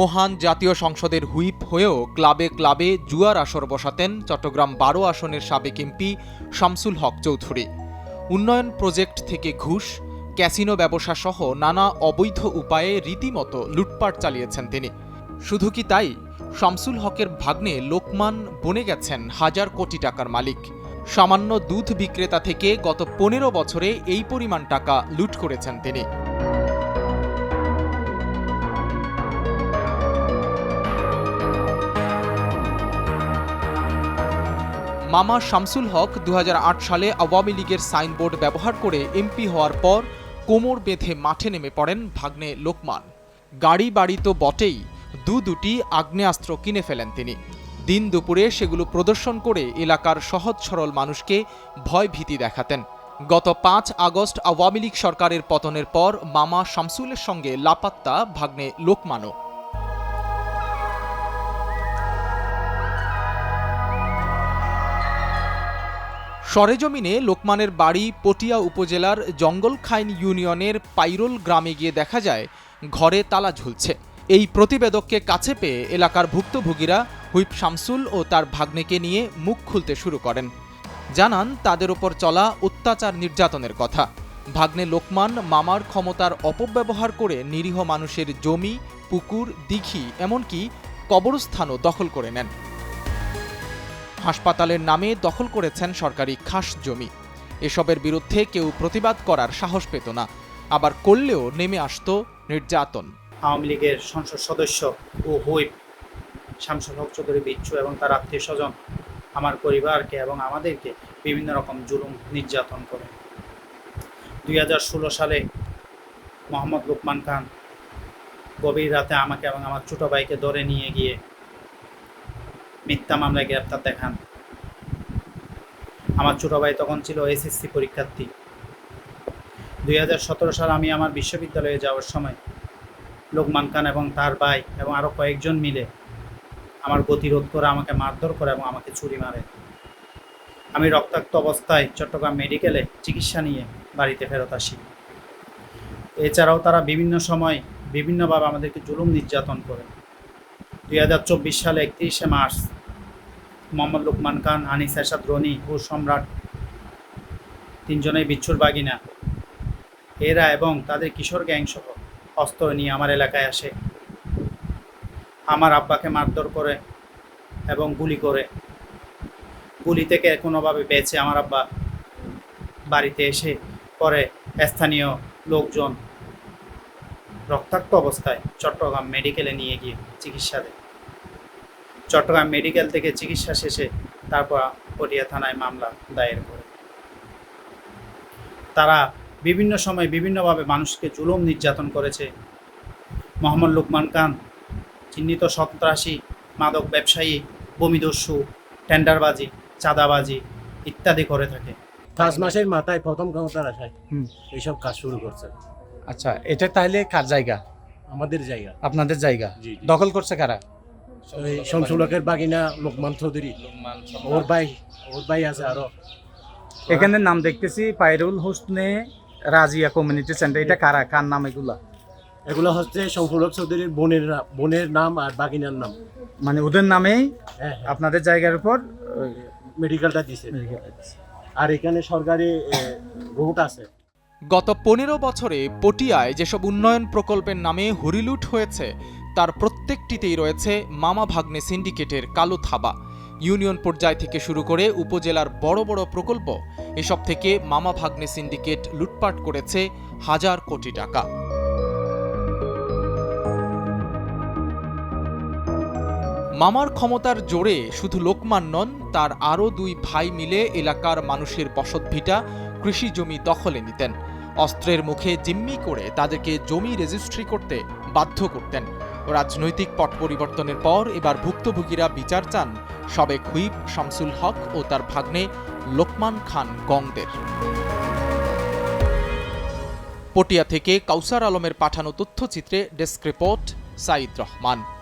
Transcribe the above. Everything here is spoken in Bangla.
মহান জাতীয় সংসদের হুইপ হয়েও ক্লাবে ক্লাবে জুয়ার আসর বসাতেন চট্টগ্রাম বারো আসনের সাবেক এমপি শামসুল হক চৌধুরী। উন্নয়ন প্রজেক্ট থেকে ঘুষ, ক্যাসিনো ব্যবসা সহ নানা অবৈধ উপায়ে রীতিমতো লুটপাট চালিয়েছেন তিনি। শুধু কি তাই? শামসুল হকের ভাগ্নে লোকমান বনে গেছেন হাজার কোটি টাকার মালিক। সামান্য দুধ বিক্রেতা থেকে গত পনেরো বছরে এই পরিমাণ টাকা লুট করেছেন তিনি। মামা শামসুল হক দু হাজার আট সালে আওয়ামী লীগের সাইনবোর্ড ব্যবহার করে এমপি হওয়ার পর কোমর বেঁধে মাঠে নেমে পড়েন ভাগ্নে লোকমান। গাড়ি বাড়ি তো বটেই, দু দুটি আগ্নেয়াস্ত্র কিনে ফেলেন তিনি। দিন দুপুরে সেগুলো প্রদর্শন করে এলাকার সহজ সরল মানুষকে ভয় ভীতি দেখাতেন। গত পাঁচ আগস্ট আওয়ামী লীগ সরকারের পতনের পর মামা শামসুলের সঙ্গে লাপাত্তা ভাগ্নে লোকমানও। সরেজমিনে লোকমানের বাড়ি পটিয়া উপজেলার জঙ্গলখাইন ইউনিয়নের পাইরোল গ্রামে গিয়ে দেখা যায়, ঘরে তালা ঝুলছে। এই প্রতিবেদককে কাছে পেয়ে এলাকার ভুক্তভোগীরা হুইপ শামসুল ও তার ভাগ্নেকে নিয়ে মুখ খুলতে শুরু করেন। জানান, তাদের ওপর চলা অত্যাচার নির্যাতনের কথা। ভাগ্নে লোকমান মামার ক্ষমতার অপব্যবহার করে নিরীহ মানুষের জমি, পুকুর, দিঘি, এমনকি কবরস্থানও দখল করে নেন। হাসপাতালের নামে দখল করেছেন সরকারি খাস জমি। এসবের বিরুদ্ধে কেউ প্রতিবাদ করার সাহস পেত না। আবার করলেও নেমে আসতো নির্যাতন। আওয়ামী লীগের সংসদ সদস্য ও হুইপ শামসুল হক চৌধুরী বিচ্ছু এবং তার আত্মীয় স্বজন আমার পরিবারকে এবং আমাদেরকে বিভিন্ন রকম জুলুম, নির্যাতন করে। দুই হাজার ষোলো সালে মোহাম্মদ লুকমান খান গভীর রাতে আমাকে এবং আমার ছোটো ভাইকে ধরে নিয়ে গিয়ে মিথ্যা মামলায় গ্রেপ্তার দেখান। আমার ছোটো ভাই তখন ছিল এসএসসি পরীক্ষার্থী। দুই হাজার সতেরো সাল আমি আমার বিশ্ববিদ্যালয়ে যাওয়ার সময় লোকমান খান এবং তার ভাই এবং আরও কয়েকজন মিলে আমার গতিরোধ করে আমাকে মারধর করে এবং আমাকে ছুরি মারে। আমি রক্তাক্ত অবস্থায় চট্টগ্রাম মেডিকেলে চিকিৎসা নিয়ে বাড়িতে ফেরত আসি। এছাড়াও তারা বিভিন্ন সময় বিভিন্নভাবে আমাদেরকে জুলুম নির্যাতন করে। দুই হাজার চব্বিশ সালে একত্রিশে মার্চ মোহাম্মদ লুকমান খান আনিস এরশাদ, রনি ও সম্রাট, তিনজনেই বিচ্ছুর বাগিনা। এরা এবং তাদের কিশোর গ্যাং সহ অস্ত্র নিয়ে আমার এলাকায় আসে। আমার আব্বাকে মারধর করে এবং গুলি করে। গুলি থেকে কোনোভাবে বেঁচে আমার আব্বা বাড়িতে এসে পরে স্থানীয় লোকজন রক্তাক্ত অবস্থায় চট্টগ্রাম মেডিকেলে নিয়ে গিয়ে চিকিৎসা দেয়। চট্টগ্রাম মেডিকেল থেকে চিকিৎসা শেষে তারপর পটিয়া থানায় মামলা দায়ের করে। তারা বিভিন্ন সময় বিভিন্নভাবে মানুষকে জুলুম নির্যাতন করেছে। মোহাম্মদ লুকমান খান চিহ্নিত সন্ত্রাসী মাদক ব্যবসায়ী ভূমিদস্যু টেন্ডারবাজি চাঁদাবাজি ইত্যাদি করে থাকে। পাঁচ মাসের মাথায় প্রথম ক্ষমতার আসায় হুম। এইসব কাজ শুরু করছে। আচ্ছা এটা তাহলে কার জায়গা? আমাদের জায়গা। আপনাদের জায়গা। দখল করছে কারা? এই শমসুলকের বাগিনা লোকমান চৌধুরী। ওর ভাই ওর ভাই আছে আরও। এখানে নাম দেখতেছি পাইরুল হোসনে রাজিয়া কমিউনিটি সেন্টার। এটা কারা? কার নাম এগুলা? এগুলো হচ্ছে শমসুলক চৌধুরীর বোনের বোনের নাম আর বাগিনার নাম। মানে ওদের নামেই হ্যাঁ হ্যাঁ। আপনাদের জায়গার উপর মেডিকেলটা দিছে। আর এখানে সরকারি রুট আছে। গত পনেরো বছরে পটিয়ায় যেসব উন্নয়ন প্রকল্পের নামে হরিলুট হয়েছে তার প্রত্যেকটিতেই রয়েছে মামা ভাগ্নে সিন্ডিকেটের কালো থাবা। ইউনিয়ন পর্যায় থেকে শুরু করে উপজেলার বড় বড় প্রকল্প এসব থেকে মামা ভাগ্নে সিন্ডিকেট লুটপাট করেছে হাজার কোটি টাকা। মামার ক্ষমতার জোরে শুধু লোকমান নন, তার আরও দুই ভাই মিলে এলাকার মানুষের বসতভিটা কৃষি জমি দখলে নিতেন। অস্ত্রের মুখে জিম্মি করে তাদেরকে জমি রেজিস্ট্রি করতে বাধ্য করতেন। রাজনৈতিক পট পরিবর্তনের পর এবার ভুক্তভোগীরা বিচার চান সাবেক হুইপ শামসুল হক ও তার ভাগ্নে লোকমান খান গংদের। পটিয়া থেকে কাউসার আলমের পাঠানো তথ্যচিত্রে ডেস্ক রিপোর্ট সাইদ রহমান।